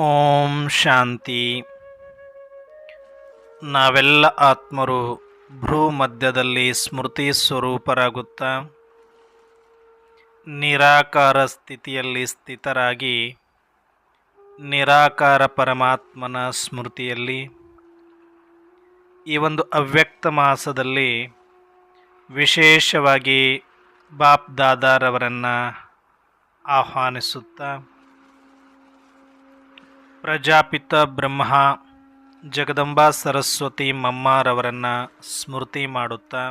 ಓಂ ಶಾಂತಿ. ನಾವೆಲ್ಲ ಆತ್ಮರು ಭ್ರೂ ಮಧ್ಯದಲ್ಲಿ ಸ್ಮೃತಿ ಸ್ವರೂಪರಾಗುತ್ತಾ, ನಿರಾಕಾರ ಸ್ಥಿತಿಯಲ್ಲಿ ಸ್ಥಿತರಾಗಿ, ನಿರಾಕಾರ ಪರಮಾತ್ಮನ ಸ್ಮೃತಿಯಲ್ಲಿ, ಈ ಒಂದು ಅವ್ಯಕ್ತ ಮಾಸದಲ್ಲಿ ವಿಶೇಷವಾಗಿ ಬಾಪ್ ದಾದಾರವರನ್ನು ಆಹ್ವಾನಿಸುತ್ತಾ ಪ್ರಜಾಪಿತ ಬ್ರಹ್ಮ ಜಗದಂಬಾ ಸರಸ್ವತಿ ಮಮ್ಮಾರವರನ್ನು ಸ್ಮೃತಿ ಮಾಡುತ್ತಾ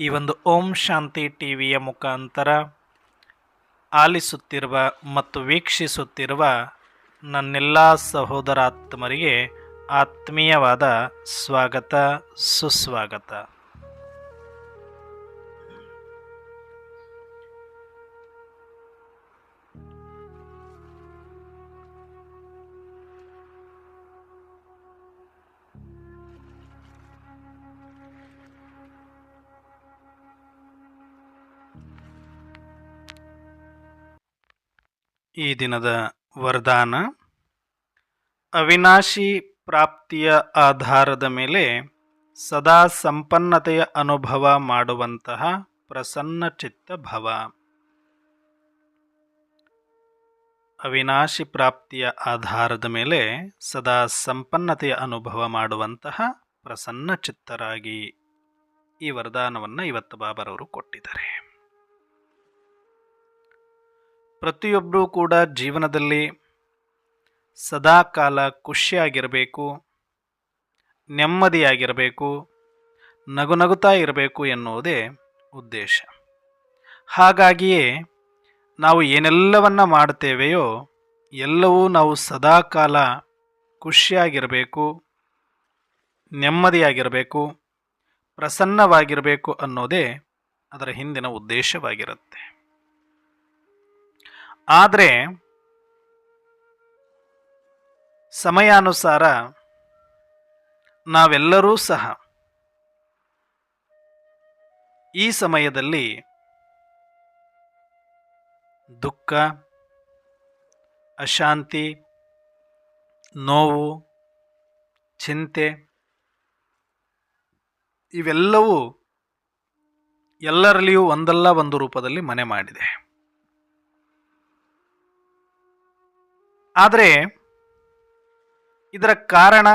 ಈ ಒಂದು ಓಂ ಶಾಂತಿ ಟಿ ವಿಯ ಮುಖಾಂತರ ಆಲಿಸುತ್ತಿರುವ ಮತ್ತು ವೀಕ್ಷಿಸುತ್ತಿರುವ ನನ್ನೆಲ್ಲ ಸಹೋದರಾತ್ಮರಿಗೆ ಆತ್ಮೀಯವಾದ ಸ್ವಾಗತ, ಸುಸ್ವಾಗತ. ಈ ದಿನದ ವರದಾನ. ಅವಿನಾಶಿ ಪ್ರಾಪ್ತಿಯ ಆಧಾರದ ಮೇಲೆ ಸದಾ ಸಂಪನ್ನತೆಯ ಅನುಭವ ಮಾಡುವಂತಹ ಪ್ರಸನ್ನ ಚಿತ್ತ ಭವ. ಅವಿನಾಶಿ ಪ್ರಾಪ್ತಿಯ ಆಧಾರದ ಮೇಲೆ ಸದಾ ಸಂಪನ್ನತೆಯ ಅನುಭವ ಮಾಡುವಂತಹ ಪ್ರಸನ್ನ ಚಿತ್ತರಾಗಿ ಈ ವರದಾನವನ್ನು ಇವತ್ತು ಬಾಬರವರು ಕೊಟ್ಟಿದ್ದಾರೆ. ಪ್ರತಿಯೊಬ್ಬರೂ ಕೂಡ ಜೀವನದಲ್ಲಿ ಸದಾ ಕಾಲ ಖುಷಿಯಾಗಿರಬೇಕು, ನೆಮ್ಮದಿಯಾಗಿರಬೇಕು ನಗು ನಗುತ್ತಾ ಇರಬೇಕು ಎನ್ನುವುದೇ ಉದ್ದೇಶ. ಹಾಗಾಗಿಯೇ ನಾವು ಏನೆಲ್ಲವನ್ನ ಮಾಡ್ತೇವೆಯೋ ಎಲ್ಲವೂ ನಾವು ಸದಾ ಕಾಲ ಖುಷಿಯಾಗಿರಬೇಕು, ನೆಮ್ಮದಿಯಾಗಿರಬೇಕು, ಪ್ರಸನ್ನವಾಗಿರಬೇಕು ಅನ್ನೋದೇ ಅದರ ಹಿಂದಿನ ಉದ್ದೇಶವಾಗಿರುತ್ತೆ. ಆದರೆ ಸಮಯಾನುಸಾರ ನಾವೆಲ್ಲರೂ ಸಹ ಈ ಸಮಯದಲ್ಲಿ ದುಃಖ, ಅಶಾಂತಿ, ನೋವು, ಚಿಂತೆ ಇವೆಲ್ಲವೂ ಎಲ್ಲರಲ್ಲಿಯೂ ಒಂದಲ್ಲ ಒಂದು ರೂಪದಲ್ಲಿ ಮನೆ ಮಾಡಿದೆ. ಆದರೆ ಇದರ ಕಾರಣ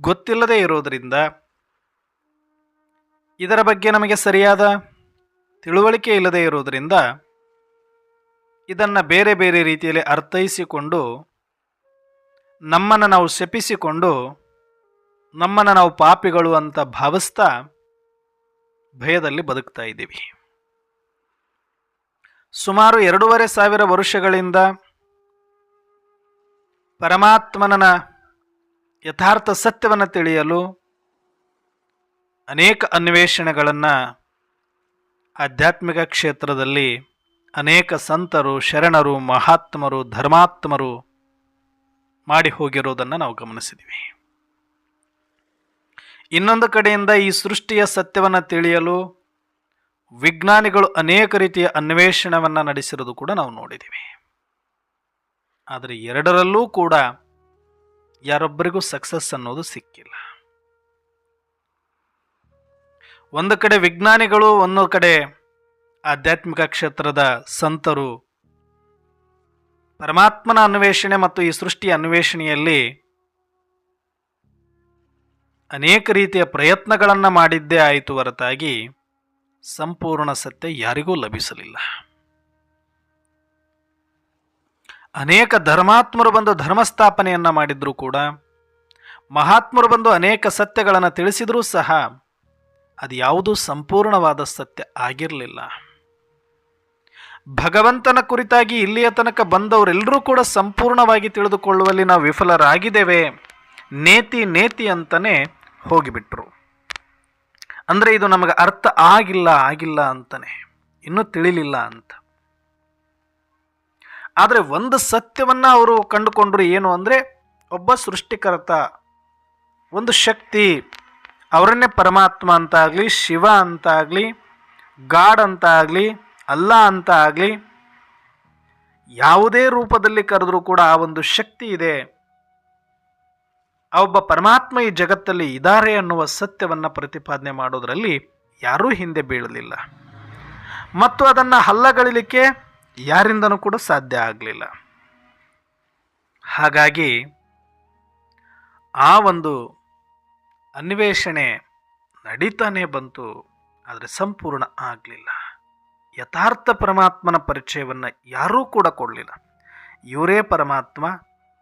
ಗೊತ್ತಿಲ್ಲದೆ ಇರೋದರಿಂದ ಇದರ ಬಗ್ಗೆ ನಮಗೆ ಸರಿಯಾದ ತಿಳುವಳಿಕೆ ಇಲ್ಲದೆ ಇರೋದರಿಂದ ಇದನ್ನು ಬೇರೆ ಬೇರೆ ರೀತಿಯಲ್ಲಿ ಅರ್ಥೈಸಿಕೊಂಡು ನಮ್ಮನ್ನು ನಾವು ಶಪಿಸಿಕೊಂಡು ನಮ್ಮನ್ನು ನಾವು ಪಾಪಿಗಳು ಅಂತ ಭಾವಿಸ್ತಾ ಭಯದಲ್ಲಿ ಬದುಕ್ತಾ ಇದ್ದೀವಿ. ಸುಮಾರು ಎರಡೂವರೆ ಸಾವಿರ ವರ್ಷಗಳಿಂದ ಪರಮಾತ್ಮನ ಯಥಾರ್ಥ ಸತ್ಯವನ್ನು ತಿಳಿಯಲು ಅನೇಕ ಅನ್ವೇಷಣೆಗಳನ್ನು ಆಧ್ಯಾತ್ಮಿಕ ಕ್ಷೇತ್ರದಲ್ಲಿ ಅನೇಕ ಸಂತರು, ಶರಣರು, ಮಹಾತ್ಮರು, ಧರ್ಮಾತ್ಮರು ಮಾಡಿ ಹೋಗಿರೋದನ್ನು ನಾವು ಗಮನಿಸಿದ್ದೀವಿ ಇನ್ನೊಂದು ಕಡೆಯಿಂದ ಈ ಸೃಷ್ಟಿಯ ಸತ್ಯವನ್ನು ತಿಳಿಯಲು ವಿಜ್ಞಾನಿಗಳು ಅನೇಕ ರೀತಿಯ ಅನ್ವೇಷಣವನ್ನು ನಡೆಸಿರೋದು ಕೂಡ ನಾವು ನೋಡಿದ್ದೀವಿ ಆದರೆ ಎರಡರಲ್ಲೂ ಕೂಡ ಯಾರೊಬ್ಬರಿಗೂ ಸಕ್ಸಸ್ ಅನ್ನೋದು ಸಿಕ್ಕಿಲ್ಲ. ಒಂದು ಕಡೆ ವಿಜ್ಞಾನಿಗಳು, ಒಂದು ಕಡೆ ಆಧ್ಯಾತ್ಮಿಕ ಕ್ಷೇತ್ರದ ಸಂತರು ಪರಮಾತ್ಮನ ಅನ್ವೇಷಣೆ ಮತ್ತು ಈ ಸೃಷ್ಟಿಯ ಅನ್ವೇಷಣೆಯಲ್ಲಿ ಅನೇಕ ರೀತಿಯ ಪ್ರಯತ್ನಗಳನ್ನು ಮಾಡಿದ್ದೇ ಆಯಿತು ಹೊರತಾಗಿ ಸಂಪೂರ್ಣ ಸತ್ಯ ಯಾರಿಗೂ ಲಭಿಸಲಿಲ್ಲ. ಅನೇಕ ಧರ್ಮಾತ್ಮರು ಬಂದು ಧರ್ಮಸ್ಥಾಪನೆಯನ್ನು ಮಾಡಿದರೂ ಕೂಡ, ಮಹಾತ್ಮರು ಬಂದು ಅನೇಕ ಸತ್ಯಗಳನ್ನು ತಿಳಿಸಿದರೂ ಸಹ ಅದು ಯಾವುದೂ ಸಂಪೂರ್ಣವಾದ ಸತ್ಯ ಆಗಿರಲಿಲ್ಲ. ಭಗವಂತನ ಕುರಿತಾಗಿ ಇಲ್ಲಿಯ ತನಕ ಬಂದವರೆಲ್ಲರೂ ಕೂಡ ಸಂಪೂರ್ಣವಾಗಿ ತಿಳಿದುಕೊಳ್ಳುವಲ್ಲಿ ನಾವು ವಿಫಲರಾಗಿದ್ದೇವೆ. ನೇತಿ ನೇತಿ ಅಂತಲೇ ಹೋಗಿಬಿಟ್ರು. ಅಂದರೆ ಇದು ನಮಗೆ ಅರ್ಥ ಆಗಿಲ್ಲ ಆಗಿಲ್ಲ ಅಂತಾನೆ. ಇನ್ನೂ ತಿಳಿಲಿಲ್ಲ ಅಂತ. ಆದರೆ ಒಂದು ಸತ್ಯವನ್ನು ಅವರು ಕಂಡುಕೊಂಡ್ರು ಏನು ಅಂದರೆ ಒಬ್ಬ ಸೃಷ್ಟಿಕರ್ತ, ಒಂದು ಶಕ್ತಿ, ಅವರನ್ನೇ ಪರಮಾತ್ಮ ಅಂತ ಆಗಲಿ ಶಿವ ಅಂತ ಆಗಲಿ ಗಾಡ್ ಅಂತ ಆಗಲಿ ಅಲ್ಲ ಅಂತ ಆಗಲಿ ಯಾವುದೇ ರೂಪದಲ್ಲಿ ಕರೆದರೂ ಕೂಡ ಆ ಒಂದು ಶಕ್ತಿ ಇದೆ. ಆ ಒಬ್ಬ ಪರಮಾತ್ಮ ಈ ಜಗತ್ತಲ್ಲಿ ಇದ್ದಾರೆ ಅನ್ನುವ ಸತ್ಯವನ್ನು ಪ್ರತಿಪಾದನೆ ಮಾಡೋದರಲ್ಲಿ ಯಾರೂ ಹಿಂದೆ ಬೀಳಲಿಲ್ಲ. ಮತ್ತು ಅದನ್ನು ಹಲ್ಲಗಳಿಲಿಕ್ಕೆ ಯಾರಿಂದನೂ ಕೂಡ ಸಾಧ್ಯ ಆಗಲಿಲ್ಲ. ಹಾಗಾಗಿ ಆ ಒಂದು ಅನ್ವೇಷಣೆ ನಡೀತಾನೆ ಬಂತು, ಆದರೆ ಸಂಪೂರ್ಣ ಆಗಲಿಲ್ಲ. ಯಥಾರ್ಥ ಪರಮಾತ್ಮನ ಪರಿಚಯವನ್ನು ಯಾರೂ ಕೂಡ ಕೊಡಲಿಲ್ಲ. ಇವರೇ ಪರಮಾತ್ಮ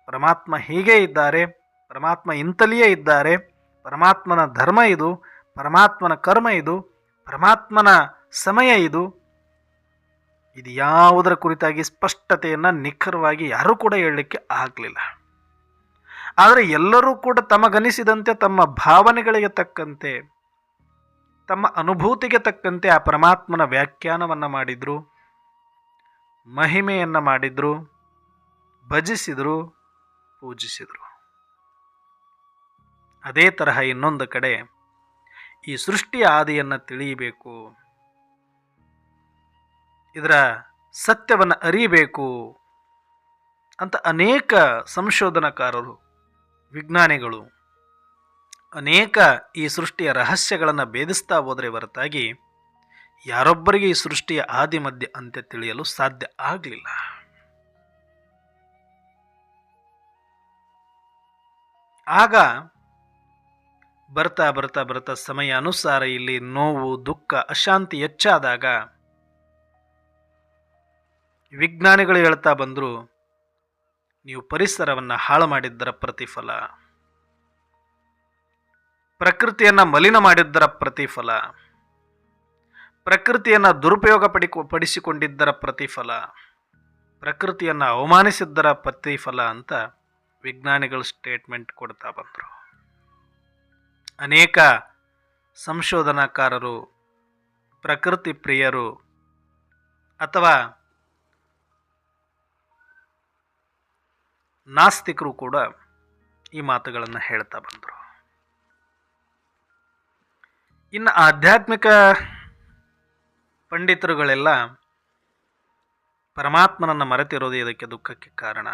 ಪರಮಾತ್ಮ ಹೀಗೆ ಇದ್ದಾರೆ ಪರಮಾತ್ಮ ಇಂತಲಿಯೇ ಇದ್ದಾರೆ. ಪರಮಾತ್ಮನ ಧರ್ಮ ಇದು, ಪರಮಾತ್ಮನ ಕರ್ಮ ಇದು, ಪರಮಾತ್ಮನ ಸಮಯ ಇದು. ಇದು ಯಾವುದರ ಕುರಿತಾಗಿ ಸ್ಪಷ್ಟತೆಯನ್ನು ನಿಖರವಾಗಿ ಯಾರೂ ಕೂಡ ಹೇಳಲಿಕ್ಕೆ ಆಗಲಿಲ್ಲ. ಆದರೆ ಎಲ್ಲರೂ ಕೂಡ ತಮಗನಿಸಿದಂತೆ, ತಮ್ಮ ಭಾವನೆಗಳಿಗೆ ತಕ್ಕಂತೆ, ತಮ್ಮ ಅನುಭೂತಿಗೆ ತಕ್ಕಂತೆ ಆ ಪರಮಾತ್ಮನ ವ್ಯಾಖ್ಯಾನವನ್ನು ಮಾಡಿದರು, ಮಹಿಮೆಯನ್ನು ಮಾಡಿದರು, ಭಜಿಸಿದರು, ಪೂಜಿಸಿದರು. ಅದೇ ತರಹ ಇನ್ನೊಂದು ಕಡೆ ಈ ಸೃಷ್ಟಿಯ ಆದಿಯನ್ನು ತಿಳಿಯಬೇಕು. ಇದರ ಸತ್ಯವನ್ನು ಅರಿಯಬೇಕು ಅಂತ ಅನೇಕ ಸಂಶೋಧನಕಾರರು, ವಿಜ್ಞಾನಿಗಳು ಅನೇಕ ಈ ಸೃಷ್ಟಿಯ ರಹಸ್ಯಗಳನ್ನು ಭೇದಿಸ್ತಾ ಹೋದರೆ ಹೊರತಾಗಿ ಯಾರೊಬ್ಬರಿಗೆ ಈ ಸೃಷ್ಟಿಯ ಆದಿ ಮಧ್ಯ ಅಂತ್ಯ ತಿಳಿಯಲು ಸಾಧ್ಯ ಆಗಲಿಲ್ಲ. ಆಗ ಬರ್ತಾ ಬರ್ತಾ ಬರ್ತಾ ಸಮಯ ಅನುಸಾರ ಇಲ್ಲಿ ನೋವು, ದುಃಖ, ಅಶಾಂತಿ ಹೆಚ್ಚಾದಾಗ ವಿಜ್ಞಾನಿಗಳು ಹೇಳ್ತಾ ಬಂದರು, ನೀವು ಪರಿಸರವನ್ನು ಹಾಳು ಮಾಡಿದ್ದರ ಪ್ರತಿಫಲ. ಪ್ರಕೃತಿಯನ್ನು ಮಲಿನ ಮಾಡಿದ್ದರ ಪ್ರತಿಫಲ. ಪ್ರಕೃತಿಯನ್ನು ದುರುಪಯೋಗ ಪಡಿ ಪಡಿಸಿಕೊಂಡಿದ್ದರ ಪ್ರತಿಫಲ. ಪ್ರಕೃತಿಯನ್ನು ಅವಮಾನಿಸಿದ್ದರ ಪ್ರತಿಫಲ ಅಂತ ವಿಜ್ಞಾನಿಗಳು ಸ್ಟೇಟ್ಮೆಂಟ್ ಕೊಡ್ತಾ ಬಂದರು. ಅನೇಕ ಸಂಶೋಧನಾಕಾರರು, ಪ್ರಕೃತಿ ಪ್ರಿಯರು ಅಥವಾ ನಾಸ್ತಿಕರು ಕೂಡ ಈ ಮಾತುಗಳನ್ನು ಹೇಳ್ತಾ ಬಂದರು. ಇನ್ನು ಆಧ್ಯಾತ್ಮಿಕ ಪಂಡಿತರುಗಳೆಲ್ಲ ಪರಮಾತ್ಮನನ್ನು ಮರೆತಿರೋದು ಇದಕ್ಕೆ ದುಃಖಕ್ಕೆ ಕಾರಣ.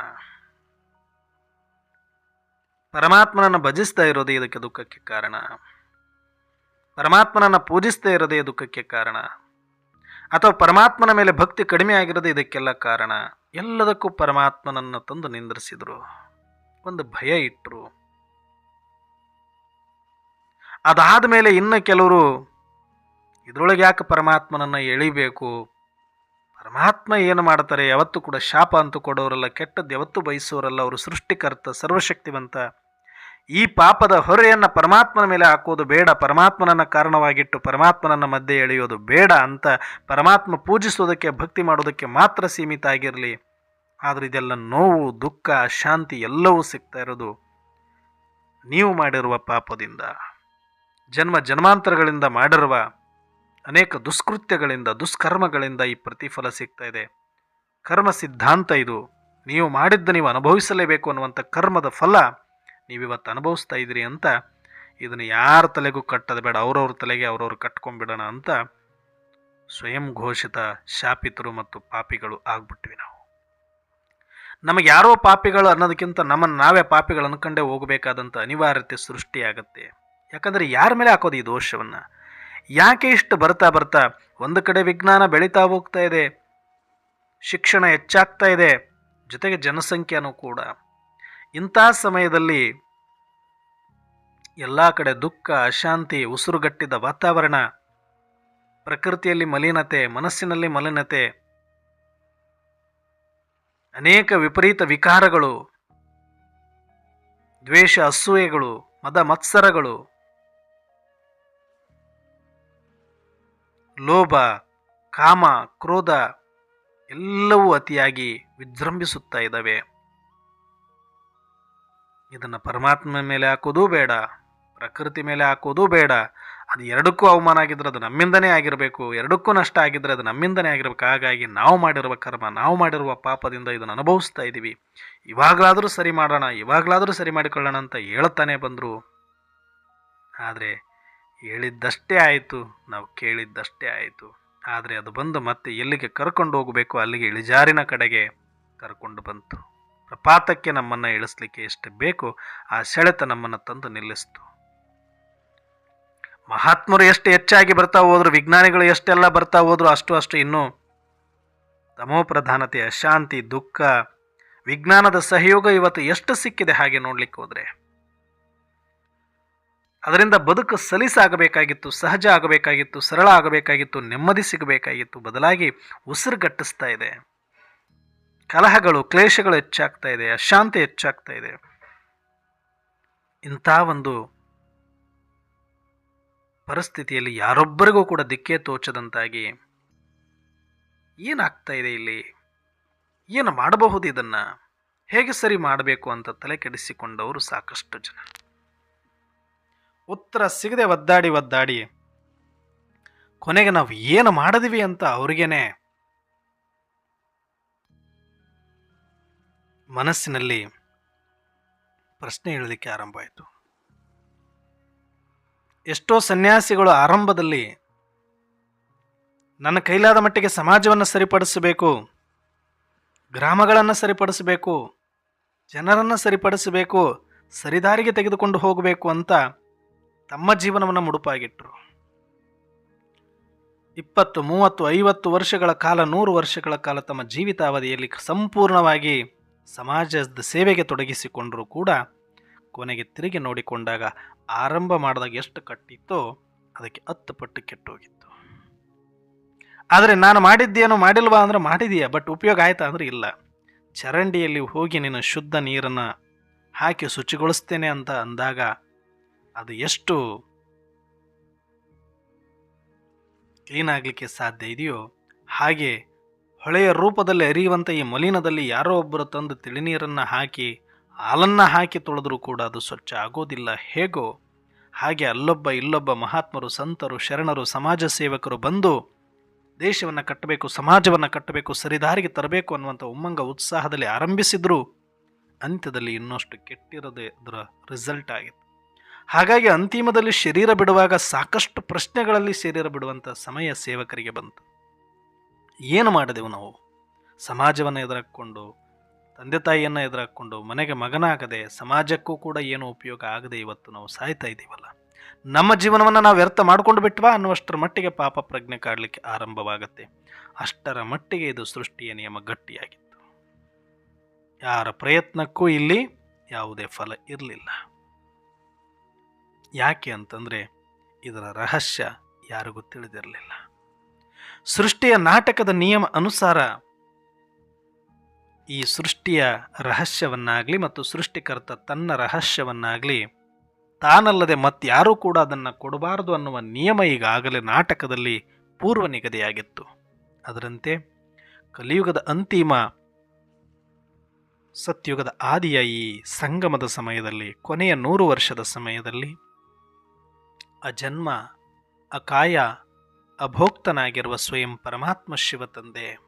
ಪರಮಾತ್ಮನನ್ನು ಭಜಿಸ್ತಾ ಇರೋದೇ ಇದಕ್ಕೆ ದುಃಖಕ್ಕೆ ಕಾರಣ. ಪರಮಾತ್ಮನನ್ನು ಪೂಜಿಸ್ತಾ ಇರೋದೇ ದುಃಖಕ್ಕೆ ಕಾರಣ. ಅಥವಾ ಪರಮಾತ್ಮನ ಮೇಲೆ ಭಕ್ತಿ ಕಡಿಮೆ ಆಗಿರೋದೇ ಇದಕ್ಕೆಲ್ಲ ಕಾರಣ. ಎಲ್ಲದಕ್ಕೂ ಪರಮಾತ್ಮನನ್ನು ತಂದು ನಿಂದ್ರಿಸಿದರು. ಒಂದು ಭಯ ಇಟ್ಟರು ಅದಾದ ಮೇಲೆ ಇನ್ನು ಕೆಲವರು, ಇದರೊಳಗೆ ಯಾಕೆ ಪರಮಾತ್ಮನನ್ನು ಎಳಿಬೇಕು? ಪರಮಾತ್ಮ ಏನು ಮಾಡ್ತಾರೆ? ಯಾವತ್ತೂ ಕೂಡ ಶಾಪ ಅಂತೂ ಕೊಡೋರಲ್ಲ, ಕೆಟ್ಟದ್ದು ಯಾವತ್ತೂ ಬಯಸೋರಲ್ಲ, ಅವರು ಸೃಷ್ಟಿಕರ್ತ, ಸರ್ವಶಕ್ತಿವಂತ. ಈ ಪಾಪದ ಹೊರೆಯನ್ನು ಪರಮಾತ್ಮನ ಮೇಲೆ ಹಾಕೋದು ಬೇಡ, ಪರಮಾತ್ಮನನ್ನು ಕಾರಣವಾಗಿಟ್ಟು ಪರಮಾತ್ಮನನ್ನು ಮಧ್ಯೆ ಎಳೆಯೋದು ಬೇಡ ಅಂತ ಪರಮಾತ್ಮ ಪೂಜಿಸೋದಕ್ಕೆ, ಭಕ್ತಿ ಮಾಡೋದಕ್ಕೆ ಮಾತ್ರ ಸೀಮಿತ ಆಗಿರಲಿ. ಆದರೆ ಇದೆಲ್ಲ ನೋವು, ದುಃಖ, ಶಾಂತಿ ಎಲ್ಲವೂ ಸಿಗ್ತಾ ಇರೋದು ನೀವು ಮಾಡಿರುವ ಪಾಪದಿಂದ. ಜನ್ಮ ಜನ್ಮಾಂತರಗಳಿಂದ ಮಾಡಿರುವ ಅನೇಕ ದುಷ್ಕೃತ್ಯಗಳಿಂದ, ದುಷ್ಕರ್ಮಗಳಿಂದ ಈ ಪ್ರತಿಫಲ ಸಿಗ್ತಾ ಇದೆ. ಕರ್ಮ ಸಿದ್ಧಾಂತ ಇದು. ನೀವು ಮಾಡಿದ್ದ ನೀವು ಅನುಭವಿಸಲೇಬೇಕು ಅನ್ನುವಂಥ ಕರ್ಮದ ಫಲ ನೀವಿವತ್ತು ಅನುಭವಿಸ್ತಾ ಇದ್ರಿ ಅಂತ ಇದನ್ನು ಯಾರ ತಲೆಗೂ ಕಟ್ಟದ ಬೇಡ, ಅವ್ರವ್ರ ತಲೆಗೆ ಅವ್ರವ್ರು ಕಟ್ಕೊಂಡ್ಬಿಡೋಣ ಅಂತ ಸ್ವಯಂ ಘೋಷಿತ ಶಾಪಿತರು ಮತ್ತು ಪಾಪಿಗಳು ಆಗ್ಬಿಟ್ವಿ ನಾವು. ನಮಗೆ ಯಾರೋ ಪಾಪಿಗಳು ಅನ್ನೋದಕ್ಕಿಂತ ನಮ್ಮನ್ನು ನಾವೇ ಪಾಪಿಗಳು ಅನ್ಕೊಂಡೇ ಹೋಗಬೇಕಾದಂಥ ಅನಿವಾರ್ಯತೆ ಸೃಷ್ಟಿಯಾಗತ್ತೆ. ಯಾಕಂದರೆ ಯಾರ ಮೇಲೆ ಹಾಕೋದು ಈ ದೋಷವನ್ನು? ಯಾಕೆ ಇಷ್ಟು ಬರ್ತಾ ಬರ್ತಾ ಒಂದು ಕಡೆ ವಿಜ್ಞಾನ ಬೆಳೀತಾ ಹೋಗ್ತಾ ಇದೆ, ಶಿಕ್ಷಣ ಹೆಚ್ಚಾಗ್ತಾ ಇದೆ, ಜೊತೆಗೆ ಜನಸಂಖ್ಯೆನೂ ಕೂಡ. ಇಂಥ ಸಮಯದಲ್ಲಿ ಎಲ್ಲ ಕಡೆ ದುಃಖ, ಅಶಾಂತಿ, ಉಸಿರುಗಟ್ಟಿದ ವಾತಾವರಣ, ಪ್ರಕೃತಿಯಲ್ಲಿ ಮಲಿನತೆ, ಮನಸ್ಸಿನಲ್ಲಿ ಮಲಿನತೆ, ಅನೇಕ ವಿಪರೀತ ವಿಕಾರಗಳು, ದ್ವೇಷ, ಅಸೂಯೆಗಳು, ಮದ ಮತ್ಸರಗಳು, ಲೋಭ, ಕಾಮ, ಕ್ರೋಧ, ಎಲ್ಲವೂ ಅತಿಯಾಗಿ ವಿಜೃಂಭಿಸುತ್ತಾ ಇದ್ದಾವೆ. ಇದನ್ನು ಪರಮಾತ್ಮ ಮೇಲೆ ಹಾಕೋದೂ ಬೇಡ, ಪ್ರಕೃತಿ ಮೇಲೆ ಹಾಕೋದೂ ಬೇಡ. ಅದು ಎರಡಕ್ಕೂ ಅವಮಾನ ಆಗಿದ್ರೆ ಅದು ನಮ್ಮಿಂದನೇ ಆಗಿರಬೇಕು, ಎರಡಕ್ಕೂ ನಷ್ಟ ಆಗಿದ್ರೆ ಅದು ನಮ್ಮಿಂದನೇ ಆಗಿರಬೇಕು. ಹಾಗಾಗಿ ನಾವು ಮಾಡಿರುವ ಕರ್ಮ, ನಾವು ಮಾಡಿರುವ ಪಾಪದಿಂದ ಇದನ್ನು ಅನುಭವಿಸ್ತಾ ಇದ್ದೀವಿ ಇವಾಗಲಾದರೂ ಸರಿ ಮಾಡೋಣ, ಇವಾಗಲಾದರೂ ಸರಿ ಮಾಡಿಕೊಳ್ಳೋಣ ಅಂತ ಹೇಳ್ತಾನೆ ಬಂದರು. ಆದರೆ ಹೇಳಿದ್ದಷ್ಟೇ ಆಯಿತು, ನಾವು ಕೇಳಿದ್ದಷ್ಟೇ ಆಯಿತು. ಆದರೆ ಅದು ಬಂದು ಮತ್ತೆ ಎಲ್ಲಿಗೆ ಕರ್ಕೊಂಡು ಹೋಗಬೇಕು, ಅಲ್ಲಿಗೆ ಇಳಿಜಾರಿನ ಕಡೆಗೆ ಕರ್ಕೊಂಡು ಬಂತು. ಪ್ರಪಾತಕ್ಕೆ ನಮ್ಮನ್ನು ಇಳಿಸ್ಲಿಕ್ಕೆ ಎಷ್ಟು ಬೇಕು ಆ ಸೆಳೆತ ನಮ್ಮನ್ನು ತಂದು ನಿಲ್ಲಿಸ್ತು. ಮಹಾತ್ಮರು ಎಷ್ಟು ಹೆಚ್ಚಾಗಿ ಬರ್ತಾ ಹೋದ್ರು, ವಿಜ್ಞಾನಿಗಳು ಎಷ್ಟೆಲ್ಲ ಬರ್ತಾ ಹೋದ್ರು ಅಷ್ಟು ಅಷ್ಟು ಇನ್ನೂ ತಮೋಪ್ರಧಾನತೆ ಅಶಾಂತಿ, ದುಃಖ, ವಿಜ್ಞಾನದ ಸಹಯೋಗ ಇವತ್ತು ಎಷ್ಟು ಸಿಕ್ಕಿದೆ ಹಾಗೆ ನೋಡ್ಲಿಕ್ಕೆ ಹೋದ್ರೆ. ಅದರಿಂದ ಬದುಕು ಸಲೀಸಾಗಬೇಕಾಗಿತ್ತು ಸಹಜ ಆಗಬೇಕಾಗಿತ್ತು, ಸರಳ ಆಗಬೇಕಾಗಿತ್ತು, ನೆಮ್ಮದಿ ಸಿಗಬೇಕಾಗಿತ್ತು, ಬದಲಾಗಿ ಉಸಿರುಗಟ್ಟಿಸ್ತಾ ಇದೆ. ಕಲಹಗಳು, ಕ್ಲೇಶಗಳು ಹೆಚ್ಚಾಗ್ತಾ ಇದೆ, ಅಶಾಂತಿ ಹೆಚ್ಚಾಗ್ತಾ ಇದೆ. ಇಂಥ ಒಂದು ಪರಿಸ್ಥಿತಿಯಲ್ಲಿ ಯಾರೊಬ್ಬರಿಗೂ ಕೂಡ ದಿಕ್ಕೇ ತೋಚದಂತಾಗಿ ಏನಾಗ್ತಾ ಇದೆ ಇಲ್ಲಿ? ಏನು ಮಾಡಬಹುದು ಇದನ್ನು? ಹೇಗೆ ಸರಿ ಮಾಡಬೇಕು ಅಂತ ತಲೆ ಕೆಡಿಸಿಕೊಂಡವರು ಸಾಕಷ್ಟು ಜನ. ಉತ್ತರ ಸಿಗದೆ ಒದ್ದಾಡಿ ಒದ್ದಾಡಿ, ಕೊನೆಗೆ ನಾವು ಏನು ಮಾಡಿದ್ವಿ ಅಂತ ಅವ್ರಿಗೇನೆ ಮನಸ್ಸಿನಲ್ಲಿ ಪ್ರಶ್ನೆ ಹೇಳಲಿಕ್ಕೆ ಆರಂಭ ಆಯಿತು. ಎಷ್ಟೋ ಸನ್ಯಾಸಿಗಳು ಆರಂಭದಲ್ಲಿ ನನ್ನ ಕೈಲಾದ ಮಟ್ಟಿಗೆ ಸಮಾಜವನ್ನು ಸರಿಪಡಿಸಬೇಕು, ಗ್ರಾಮಗಳನ್ನು ಸರಿಪಡಿಸಬೇಕು, ಜನರನ್ನು ಸರಿಪಡಿಸಬೇಕು, ಸರಿದಾರಿಗೆ ತೆಗೆದುಕೊಂಡು ಹೋಗಬೇಕು ಅಂತ ತಮ್ಮ ಜೀವನವನ್ನು ಮುಡುಪಾಗಿಟ್ಟರು ಇಪ್ಪತ್ತು, ಮೂವತ್ತು, ಐವತ್ತು ವರ್ಷಗಳ ಕಾಲ, ನೂರು ವರ್ಷಗಳ ಕಾಲ ತಮ್ಮ ಜೀವಿತಾವಧಿಯಲ್ಲಿ ಸಂಪೂರ್ಣವಾಗಿ ಸಮಾಜದ ಸೇವೆಗೆ ತೊಡಗಿಸಿಕೊಂಡರೂ ಕೂಡ ಕೊನೆಗೆ ತಿರುಗಿ ನೋಡಿಕೊಂಡಾಗ ಆರಂಭ ಮಾಡಿದಾಗ ಎಷ್ಟು ಕಟ್ಟಿತ್ತೋ ಅದಕ್ಕೆ ಹತ್ತು ಪಟ್ಟು ಕೆಟ್ಟೋಗಿತ್ತು. ಆದರೆ ನಾನು ಮಾಡಿದ್ದೇನೋ ಮಾಡಿಲ್ವಾ ಅಂದ್ರೆ ಮಾಡಿದೀಯ, ಬಟ್ ಉಪಯೋಗ ಆಯ್ತಾ ಅಂದ್ರೆ ಇಲ್ಲ. ಚರಂಡಿಯಲ್ಲಿ ಹೋಗಿ ನೀನು ಶುದ್ಧ ನೀರನ್ನು ಹಾಕಿ ಶುಚಿಗೊಳಿಸ್ತೇನೆ ಅಂತ ಅಂದಾಗ ಅದು ಎಷ್ಟು ಕ್ಲೀನ್ ಆಗಲಿಕ್ಕೆ ಸಾಧ್ಯ ಇದೆಯೋ ಹಾಗೆ ಹೊಳೆಯ ರೂಪದಲ್ಲಿ ಅರಿಯುವಂಥ ಈ ಮಲಿನದಲ್ಲಿ ಯಾರೋ ಒಬ್ಬರು ತಂದು ತಿಳಿನೀರನ್ನು ಹಾಕಿ, ಹಾಲನ್ನು ಹಾಕಿ ತೊಳೆದರೂ ಕೂಡ ಅದು ಸ್ವಚ್ಛ ಆಗೋದಿಲ್ಲ. ಹೇಗೋ? ಹಾಗೆ ಅಲ್ಲೊಬ್ಬ, ಇಲ್ಲೊಬ್ಬ ಮಹಾತ್ಮರು, ಸಂತರು, ಶರಣರು, ಸಮಾಜ ಸೇವಕರು ಬಂದು ದೇಶವನ್ನು ಕಟ್ಟಬೇಕು, ಸಮಾಜವನ್ನು ಕಟ್ಟಬೇಕು, ಸರಿದಾರಿಗೆ ತರಬೇಕು ಅನ್ನುವಂಥ ಉಮ್ಮಂಗ ಉತ್ಸಾಹದಲ್ಲಿ ಆರಂಭಿಸಿದ್ರು. ಅಂತ್ಯದಲ್ಲಿ ಇನ್ನಷ್ಟು ಕೆಟ್ಟಿರೋದೇ ಅದರ ರಿಸಲ್ಟ್ ಆಗಿತ್ತು. ಹಾಗಾಗಿ ಅಂತಿಮದಲ್ಲಿ ಶರೀರ ಬಿಡುವಾಗ ಸಾಕಷ್ಟು ಪ್ರಶ್ನೆಗಳಲ್ಲಿ ಶರೀರ ಬಿಡುವಂಥ ಸಮಯ ಸೇವಕರಿಗೆ ಬಂತು. ಏನು ಮಾಡಿದೆವು ನಾವು? ಸಮಾಜವನ್ನು ಎದುರಾಕ್ಕೊಂಡು, ತಂದೆ ತಾಯಿಯನ್ನು ಎದುರಾಕ್ಕೊಂಡು, ಮನೆಗೆ ಮಗನಾಗದೆ ಸಮಾಜಕ್ಕೂ ಕೂಡ ಏನು ಉಪಯೋಗ ಆಗದೆ ಇವತ್ತು ನಾವು ಸಾಯ್ತಾ ಇದ್ದೀವಲ್ಲ? ನಮ್ಮ ಜೀವನವನ್ನು ನಾವು ವ್ಯರ್ಥ ಮಾಡ್ಕೊಂಡು ಬಿಟ್ವಾ ಅನ್ನುವಷ್ಟರ ಮಟ್ಟಿಗೆ ಪಾಪ ಪ್ರಜ್ಞೆ ಕಾಡಲಿಕ್ಕೆ ಆರಂಭವಾಗುತ್ತೆ. ಅಷ್ಟರ ಮಟ್ಟಿಗೆ ಇದು ಸೃಷ್ಟಿಯ ನಿಯಮ ಗಟ್ಟಿಯಾಗಿತ್ತು. ಯಾರ ಪ್ರಯತ್ನಕ್ಕೂ ಇಲ್ಲಿ ಯಾವುದೇ ಫಲ ಇರಲಿಲ್ಲ. ಯಾಕೆ ಅಂತಂದರೆ, ಇದರ ರಹಸ್ಯ ಯಾರಿಗೂ ತಿಳಿದಿರಲಿಲ್ಲ. ಸೃಷ್ಟಿಯ ನಾಟಕದ ನಿಯಮ ಅನುಸಾರ ಈ ಸೃಷ್ಟಿಯ ರಹಸ್ಯವನ್ನಾಗಲಿ ಮತ್ತು ಸೃಷ್ಟಿಕರ್ತ ತನ್ನ ರಹಸ್ಯವನ್ನಾಗಲಿ ತಾನಲ್ಲದೆ ಮತ್ತಾರೂ ಕೂಡ ಅದನ್ನು ಕೊಡಬಾರದು ಅನ್ನುವ ನಿಯಮ ಈಗಾಗಲೇ ನಾಟಕದಲ್ಲಿ ಪೂರ್ವ ನಿಗದಿಯಾಗಿತ್ತು. ಅದರಂತೆ ಕಲಿಯುಗದ ಅಂತಿಮ ಸತ್ಯುಗದ ಆದಿಯ ಈ ಸಂಗಮದ ಸಮಯದಲ್ಲಿ, ಕೊನೆಯ ನೂರು ವರ್ಷದ ಸಮಯದಲ್ಲಿ ಅಜನ್ಮ, ಅಕಾಯ ಅಭೋಕ್ತನಾಗಿರುವ ಸ್ವಯಂ ಪರಮಾತ್ಮ ಶಿವ ತಂದೆ.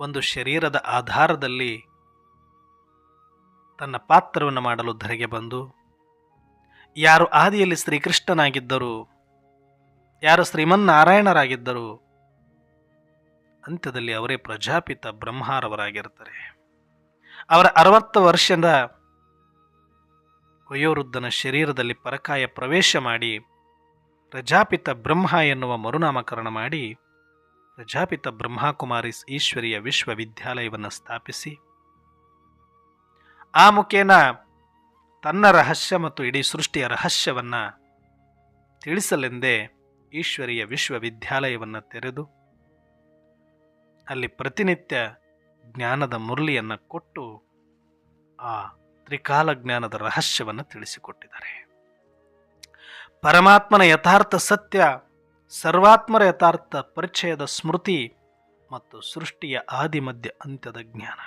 ಒಂದು ಶರೀರದ ಆಧಾರದಲ್ಲಿ ತನ್ನ ಪಾತ್ರವನ್ನು ಮಾಡಲು ಧರೆಗೆ ಬಂದು, ಯಾರು ಆದಿಯಲ್ಲಿ ಶ್ರೀಕೃಷ್ಣನಾಗಿದ್ದರು, ಯಾರು ಶ್ರೀಮನ್ನಾರಾಯಣರಾಗಿದ್ದರು, ಅಂತ್ಯದಲ್ಲಿ ಅವರೇ ಪ್ರಜಾಪಿತ ಬ್ರಹ್ಮಾರವರಾಗಿರ್ತಾರೆ ಅವರ ಅರವತ್ತು ವರ್ಷದ ವಯೋವೃದ್ಧನ ಶರೀರದಲ್ಲಿ ಪರಕಾಯ ಪ್ರವೇಶ ಮಾಡಿ ಪ್ರಜಾಪಿತ ಬ್ರಹ್ಮ ಎನ್ನುವ ಮರುನಾಮಕರಣ ಮಾಡಿ ಪ್ರಜಾಪಿತ ಬ್ರಹ್ಮಕುಮಾರಿಸ್ ಈಶ್ವರಿಯ ವಿಶ್ವವಿದ್ಯಾಲಯವನ್ನು ಸ್ಥಾಪಿಸಿ. ಆ ಮುಖೇನ ತನ್ನ ರಹಸ್ಯ ಮತ್ತು ಇಡೀ ಸೃಷ್ಟಿಯ ರಹಸ್ಯವನ್ನು ತಿಳಿಸಲೆಂದೇ ಈಶ್ವರಿಯ ವಿಶ್ವವಿದ್ಯಾಲಯವನ್ನು ತೆರೆದು ಅಲ್ಲಿ ಪ್ರತಿನಿತ್ಯ ಜ್ಞಾನದ ಮುರಳಿಯನ್ನು ಕೊಟ್ಟು ಆ ತ್ರಿಕಾಲ ಜ್ಞಾನದ ರಹಸ್ಯವನ್ನು ತಿಳಿಸಿಕೊಟ್ಟಿದ್ದಾರೆ. ಪರಮಾತ್ಮನ ಯಥಾರ್ಥ ಸತ್ಯ, ಸರ್ವಾತ್ಮರ ಯಥಾರ್ಥ ಪರಿಚಯದ ಸ್ಮೃತಿ ಮತ್ತು ಸೃಷ್ಟಿಯ ಆದಿ ಮಧ್ಯ ಅಂತ್ಯದ ಜ್ಞಾನ.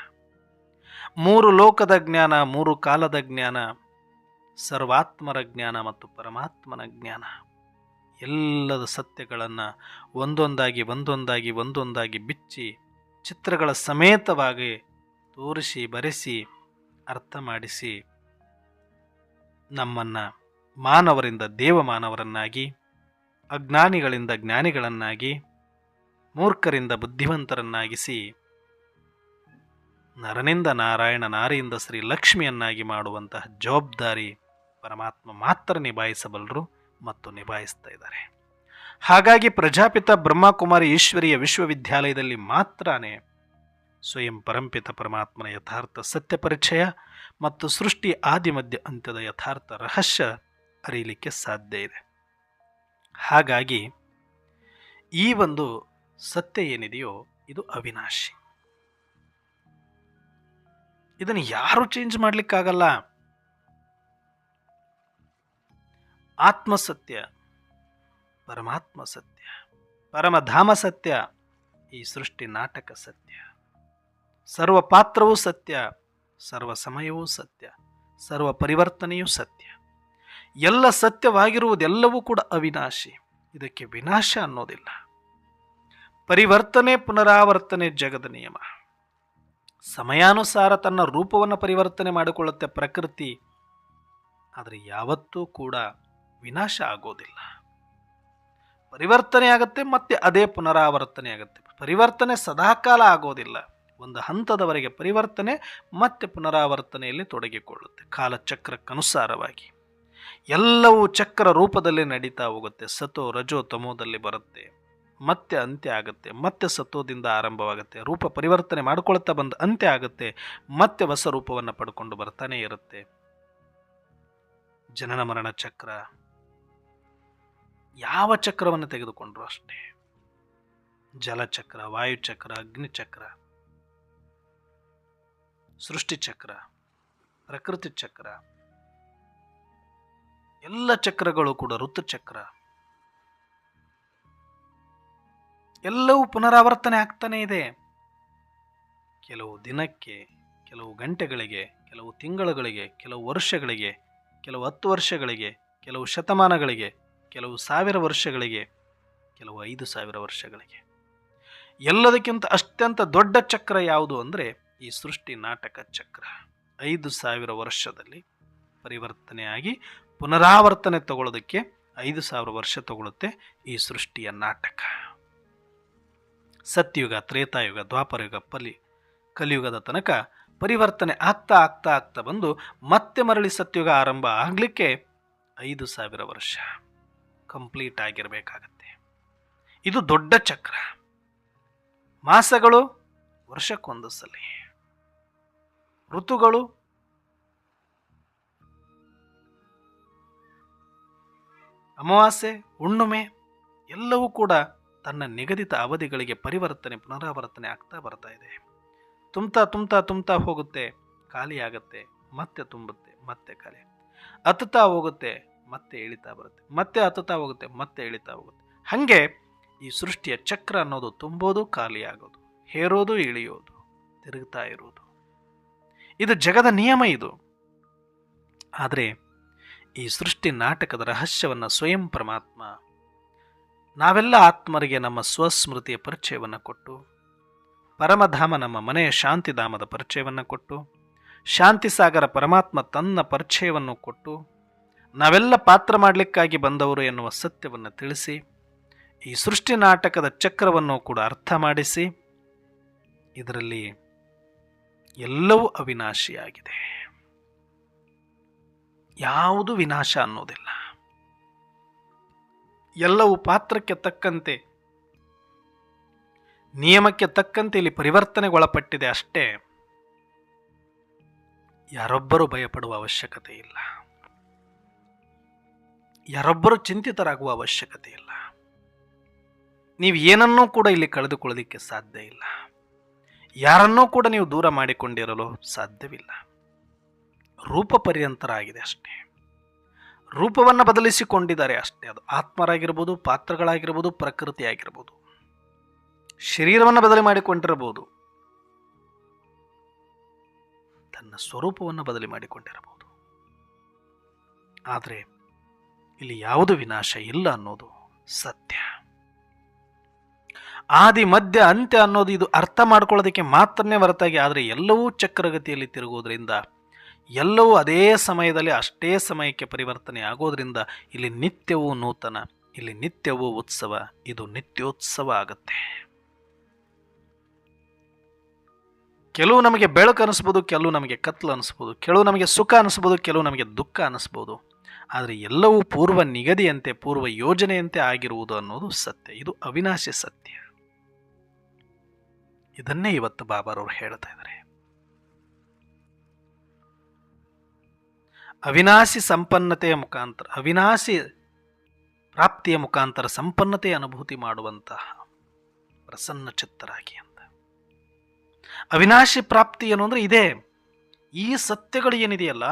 ಮೂರು ಲೋಕದ ಜ್ಞಾನ, ಮೂರು ಕಾಲದ ಜ್ಞಾನ, ಸರ್ವಾತ್ಮರ ಜ್ಞಾನ ಮತ್ತು ಪರಮಾತ್ಮನ ಜ್ಞಾನ. ಎಲ್ಲದ ಸತ್ಯಗಳನ್ನು ಒಂದೊಂದಾಗಿ ಒಂದೊಂದಾಗಿ ಒಂದೊಂದಾಗಿ ಬಿಚ್ಚಿ, ಚಿತ್ರಗಳ ಸಮೇತವಾಗಿ ತೋರಿಸಿ, ಬರೆಸಿ, ಅರ್ಥ ಮಾಡಿಸಿ ನಮ್ಮನ್ನು ಮಾನವರಿಂದ ದೇವಮಾನವರನ್ನಾಗಿ, ಅಜ್ಞಾನಿಗಳಿಂದ ಜ್ಞಾನಿಗಳನ್ನಾಗಿ, ಮೂರ್ಖರಿಂದ ಬುದ್ಧಿವಂತರನ್ನಾಗಿಸಿ, ನರನಿಂದ ನಾರಾಯಣ ನಾರಿಯಿಂದ ಶ್ರೀ ಲಕ್ಷ್ಮಿಯನ್ನಾಗಿ ಮಾಡುವಂತಹ ಜವಾಬ್ದಾರಿ ಪರಮಾತ್ಮ ಮಾತ್ರ ನಿಭಾಯಿಸಬಲ್ಲರು ಮತ್ತು ನಿಭಾಯಿಸ್ತಾ ಇದ್ದಾರೆ. ಹಾಗಾಗಿ ಪ್ರಜಾಪಿತ ಬ್ರಹ್ಮಕುಮಾರಿ ಈಶ್ವರಿಯ ವಿಶ್ವವಿದ್ಯಾಲಯದಲ್ಲಿ ಮಾತ್ರನೇ ಸ್ವಯಂ ಪರಂಪಿತ ಪರಮಾತ್ಮನ ಯಥಾರ್ಥ ಸತ್ಯ ಪರಿಚಯ ಮತ್ತು ಸೃಷ್ಟಿ ಆದಿ ಮಧ್ಯ ಅಂತ್ಯದ ಯಥಾರ್ಥ ರಹಸ್ಯ ಅರಿಯಲಿಕ್ಕೆ ಸಾಧ್ಯ ಇದೆ. ಹಾಗಾಗಿ ಈ ಒಂದು ಸತ್ಯ ಏನಿದೆಯೋ ಇದು ಅವಿನಾಶಿ. ಇದನ್ನು ಯಾರು ಚೇಂಜ್ ಮಾಡಲಿಕ್ಕಾಗಲ್ಲ. ಆತ್ಮಸತ್ಯ, ಪರಮಾತ್ಮ ಸತ್ಯ, ಪರಮಧಾಮ ಸತ್ಯ, ಈ ಸೃಷ್ಟಿ ನಾಟಕ ಸತ್ಯ ಸರ್ವ ಪಾತ್ರವೂ ಸತ್ಯ ಸರ್ವ ಸಮಯವೂ ಸತ್ಯ ಸರ್ವ ಪರಿವರ್ತನೆಯೂ ಸತ್ಯ. ಎಲ್ಲ ಸತ್ಯವಾಗಿರುವುದೆಲ್ಲವೂ ಕೂಡ ಅವಿನಾಶಿ. ಇದಕ್ಕೆ ವಿನಾಶ ಅನ್ನೋದಿಲ್ಲ. ಪರಿವರ್ತನೆ ಪುನರಾವರ್ತನೆ ಜಗದ ನಿಯಮ. ಸಮಯಾನುಸಾರ ತನ್ನ ರೂಪವನ್ನು ಪರಿವರ್ತನೆ ಮಾಡಿಕೊಳ್ಳುತ್ತೆ ಪ್ರಕೃತಿ. ಆದರೆ ಯಾವತ್ತೂ ಕೂಡ ವಿನಾಶ ಆಗೋದಿಲ್ಲ. ಪರಿವರ್ತನೆ ಆಗುತ್ತೆ, ಮತ್ತೆ ಅದೇ ಪುನರಾವರ್ತನೆ ಆಗುತ್ತೆ. ಪರಿವರ್ತನೆ ಸದಾಕಾಲ ಆಗೋದಿಲ್ಲ. ಒಂದು ಹಂತದವರೆಗೆ ಪರಿವರ್ತನೆ, ಮತ್ತೆ ಪುನರಾವರ್ತನೆಯಲ್ಲಿ ತೊಡಗಿಕೊಳ್ಳುತ್ತೆ. ಕಾಲಚಕ್ರಕ್ಕನುಸಾರವಾಗಿ. ಎಲ್ಲವೂ ಚಕ್ರ ರೂಪದಲ್ಲಿ ನಡೀತಾ ಹೋಗುತ್ತೆ. ಸತೋ ರಜೋ ತಮೋದಲ್ಲಿ ಬರುತ್ತೆ. ಮತ್ತೆ ಅಂತ್ಯ ಆಗುತ್ತೆ. ಮತ್ತೆ ಸತ್ವದಿಂದ ಆರಂಭವಾಗುತ್ತೆ. ರೂಪ ಪರಿವರ್ತನೆ ಮಾಡಿಕೊಳ್ತಾ ಬಂದ ಅಂತ್ಯ ಆಗುತ್ತೆ. ಮತ್ತೆ ಹೊಸ ರೂಪವನ್ನು ಪಡ್ಕೊಂಡು ಬರ್ತಾನೆ ಇರುತ್ತೆ. ಜನನ ಮರಣ ಚಕ್ರ. ಯಾವ ಚಕ್ರವನ್ನು ತೆಗೆದುಕೊಂಡ್ರು ಅಷ್ಟೇ? ಜಲಚಕ್ರ ವಾಯುಚಕ್ರ ಅಗ್ನಿಚಕ್ರ ಸೃಷ್ಟಿಚಕ್ರ ಪ್ರಕೃತಿ ಚಕ್ರ. ಎಲ್ಲ ಚಕ್ರಗಳು ಕೂಡ ಋತುಚಕ್ರ. ಎಲ್ಲವೂ ಪುನರಾವರ್ತನೆ ಆಗ್ತಾನೆ ಇದೆ. ಕೆಲವು ದಿನಕ್ಕೆ, ಕೆಲವು ಗಂಟೆಗಳಿಗೆ, ಕೆಲವು ತಿಂಗಳುಗಳಿಗೆ, ಕೆಲವು ವರ್ಷಗಳಿಗೆ, ಕೆಲವು ಹತ್ತು ವರ್ಷಗಳಿಗೆ, ಕೆಲವು ಶತಮಾನಗಳಿಗೆ, ಕೆಲವು ಸಾವಿರ ವರ್ಷಗಳಿಗೆ, ಕೆಲವು ಐದು ಸಾವಿರ ವರ್ಷಗಳಿಗೆ. ಎಲ್ಲದಕ್ಕಿಂತ ಅತ್ಯಂತ ದೊಡ್ಡ ಚಕ್ರ ಯಾವುದು ಅಂದರೆ ಈ ಸೃಷ್ಟಿ ನಾಟಕ ಚಕ್ರ. ಐದು ಸಾವಿರ ವರ್ಷದಲ್ಲಿ ಪರಿವರ್ತನೆಯಾಗಿ ಪುನರಾವರ್ತನೆ ತಗೊಳ್ಳೋದಕ್ಕೆ ಐದು ಸಾವಿರ ವರ್ಷ ತಗೊಳ್ಳುತ್ತೆ ಈ ಸೃಷ್ಟಿಯ ನಾಟಕ. ಸತ್ಯಯುಗ ತ್ರೇತಾಯುಗ, ದ್ವಾಪರಯುಗ, ಪಲಿ, ಕಲಿಯುಗದ ತನಕ ಪರಿವರ್ತನೆ ಆಗ್ತಾ ಆಗ್ತಾ ಆಗ್ತಾ ಬಂದು ಮತ್ತೆ ಮರಳಿ ಸತ್ಯುಗ ಆರಂಭ ಆಗಲಿಕ್ಕೆ ಐದು ಸಾವಿರ ವರ್ಷ ಕಂಪ್ಲೀಟ್ ಆಗಿರಬೇಕಾಗತ್ತೆ. ಇದು ದೊಡ್ಡ ಚಕ್ರ. ಮಾಸಗಳು ವರ್ಷಕ್ಕೊಂದು ಸಲ. ಋತುಗಳು ಅಮಾವಾಸ್ಯೆ, ಹುಣ್ಣುಮೆ ಎಲ್ಲವೂ ಕೂಡ ತನ್ನ ನಿಗದಿತ ಅವಧಿಗಳಿಗೆ ಪರಿವರ್ತನೆ, ಪುನರಾವರ್ತನೆ ಆಗ್ತಾ ಬರ್ತಾ ಇದೆ. ತುಂಬ್ತಾ ತುಂಬ್ತಾ ತುಂಬ್ತಾ ಹೋಗುತ್ತೆ, ಖಾಲಿಯಾಗುತ್ತೆ, ಮತ್ತೆ ತುಂಬುತ್ತೆ, ಮತ್ತೆ ಖಾಲಿ. ಹತ್ತುತ್ತಾ ಹೋಗುತ್ತೆ, ಮತ್ತೆ ಇಳಿತಾ ಬರುತ್ತೆ, ಮತ್ತೆ ಹತ್ತುತ್ತಾ ಹೋಗುತ್ತೆ, ಮತ್ತೆ ಇಳಿತಾ ಹೋಗುತ್ತೆ. ಹಾಗೆ ಈ ಸೃಷ್ಟಿಯ ಚಕ್ರ ಅನ್ನೋದು ತುಂಬೋದು, ಖಾಲಿಯಾಗೋದು, ಹೇರೋದು, ಇಳಿಯೋದು, ತಿರುಗ್ತಾ ಇರೋದು. ಇದು ಜಗದ ನಿಯಮ ಇದು. ಆದರೆ ಈ ಸೃಷ್ಟಿ ನಾಟಕದ ರಹಸ್ಯವನ್ನು ಸ್ವಯಂ ಪರಮಾತ್ಮ, ನಾವೆಲ್ಲ ಆತ್ಮರಿಗೆ ನಮ್ಮ ಸ್ವಸ್ಮೃತಿಯ ಪರಿಚಯವನ್ನು ಕೊಟ್ಟು, ಪರಮಧಾಮ ನಮ್ಮ ಮನೆಯ ಶಾಂತಿಧಾಮದ ಪರಿಚಯವನ್ನು ಕೊಟ್ಟು, ಶಾಂತಿ ಸಾಗರ ಪರಮಾತ್ಮ ತನ್ನ ಪರಿಚಯವನ್ನು ಕೊಟ್ಟು, ನಾವೆಲ್ಲ ಪಾತ್ರ ಮಾಡಲಿಕ್ಕಾಗಿ ಬಂದವರು ಎನ್ನುವ ಸತ್ಯವನ್ನು ತಿಳಿಸಿ, ಈ ಸೃಷ್ಟಿ ನಾಟಕದ ಚಕ್ರವನ್ನು ಕೂಡ ಅರ್ಥ ಮಾಡಿಸಿ, ಇದರಲ್ಲಿ ಎಲ್ಲವೂ ಅವಿನಾಶಿಯಾಗಿದೆ. ಯಾವುದು ವಿನಾಶ ಅನ್ನೋದಿಲ್ಲ. ಎಲ್ಲವೂ ಪಾತ್ರಕ್ಕೆ ತಕ್ಕಂತೆ, ನಿಯಮಕ್ಕೆ ತಕ್ಕಂತೆ ಇಲ್ಲಿ ಪರಿವರ್ತನೆಗೊಳಪಟ್ಟಿದೆ ಅಷ್ಟೇ. ಯಾರೊಬ್ಬರು ಭಯಪಡುವ ಅವಶ್ಯಕತೆ ಇಲ್ಲ. ಯಾರೊಬ್ಬರು ಚಿಂತಿತರಾಗುವ ಅವಶ್ಯಕತೆ ಇಲ್ಲ. ನೀವು ಏನನ್ನೂ ಕೂಡ ಇಲ್ಲಿ ಕಳೆದುಕೊಳ್ಳೋದಿಕ್ಕೆ ಸಾಧ್ಯ ಇಲ್ಲ. ಯಾರನ್ನೂ ಕೂಡ ನೀವು ದೂರ ಮಾಡಿಕೊಂಡಿರಲು ಸಾಧ್ಯವಿಲ್ಲ. ರೂಪ ಪರ್ಯಂತರಾಗಿದೆ ಅಷ್ಟೇ. ರೂಪವನ್ನು ಬದಲಿಸಿಕೊಂಡಿದ್ದಾರೆ ಅಷ್ಟೇ. ಅದು ಆತ್ಮರಾಗಿರ್ಬೋದು, ಪಾತ್ರಗಳಾಗಿರ್ಬೋದು ಪ್ರಕೃತಿ ಆಗಿರ್ಬೋದು ಶರೀರವನ್ನು ಬದಲಿ ಮಾಡಿಕೊಂಡಿರಬಹುದು. ತನ್ನ ಸ್ವರೂಪವನ್ನು ಬದಲಿ ಮಾಡಿಕೊಂಡಿರಬಹುದು. ಆದರೆ ಇಲ್ಲಿ ಯಾವುದು ವಿನಾಶ ಇಲ್ಲ ಅನ್ನೋದು ಸತ್ಯ. ಆದಿ, ಮಧ್ಯ, ಅಂತ್ಯ ಅನ್ನೋದು ಇದು ಅರ್ಥ ಮಾಡ್ಕೊಳ್ಳೋದಕ್ಕೆ ಮಾತ್ರನೇ ಹೊರತಾಗಿ, ಆದರೆ ಎಲ್ಲವೂ ಚಕ್ರಗತಿಯಲ್ಲಿ ತಿರುಗುವುದರಿಂದ ಎಲ್ಲವೂ ಅದೇ ಸಮಯದಲ್ಲಿ ಅಷ್ಟೇ ಸಮಯಕ್ಕೆ ಪರಿವರ್ತನೆ ಆಗೋದ್ರಿಂದ ಇಲ್ಲಿ ನಿತ್ಯವೂ ನೂತನ, ಇಲ್ಲಿ ನಿತ್ಯವೂ ಉತ್ಸವ, ಇದು ನಿತ್ಯೋತ್ಸವ ಆಗುತ್ತೆ. ಕೆಲವು ನಮಗೆ ಬೆಳಕು ಅನಿಸ್ಬೋದು, ಕೆಲವು ನಮಗೆ ಕತ್ಲು ಅನಿಸ್ಬೋದು, ಕೆಲವು ನಮಗೆ ಸುಖ ಅನಿಸ್ಬೋದು, ಕೆಲವು ನಮಗೆ ದುಃಖ ಅನಿಸ್ಬೋದು. ಆದರೆ ಎಲ್ಲವೂ ಪೂರ್ವ ನಿಗದಿಯಂತೆ, ಪೂರ್ವ ಯೋಜನೆಯಂತೆ ಆಗಿರುವುದು ಅನ್ನೋದು ಸತ್ಯ, ಇದು ಅವಿನಾಶಿ ಸತ್ಯ. ಇದನ್ನೇ ಇವತ್ತು ಬಾಬಾರವರು ಹೇಳ್ತಾ ಇದ್ದಾರೆ. ಅವಿನಾಶಿ ಸಂಪನ್ನತೆಯ ಮುಖಾಂತರ, ಅವಿನಾಶಿ ಪ್ರಾಪ್ತಿಯ ಮುಖಾಂತರ ಸಂಪನ್ನತೆಯ ಅನುಭೂತಿ ಮಾಡುವಂತಹ ಪ್ರಸನ್ನ ಚಿತ್ತರಾಗಿ ಅಂತ. ಅವಿನಾಶಿ ಪ್ರಾಪ್ತಿ ಏನು ಅಂದರೆ ಇದೇ. ಈ ಸತ್ಯಗಳು ಏನಿದೆಯಲ್ಲ,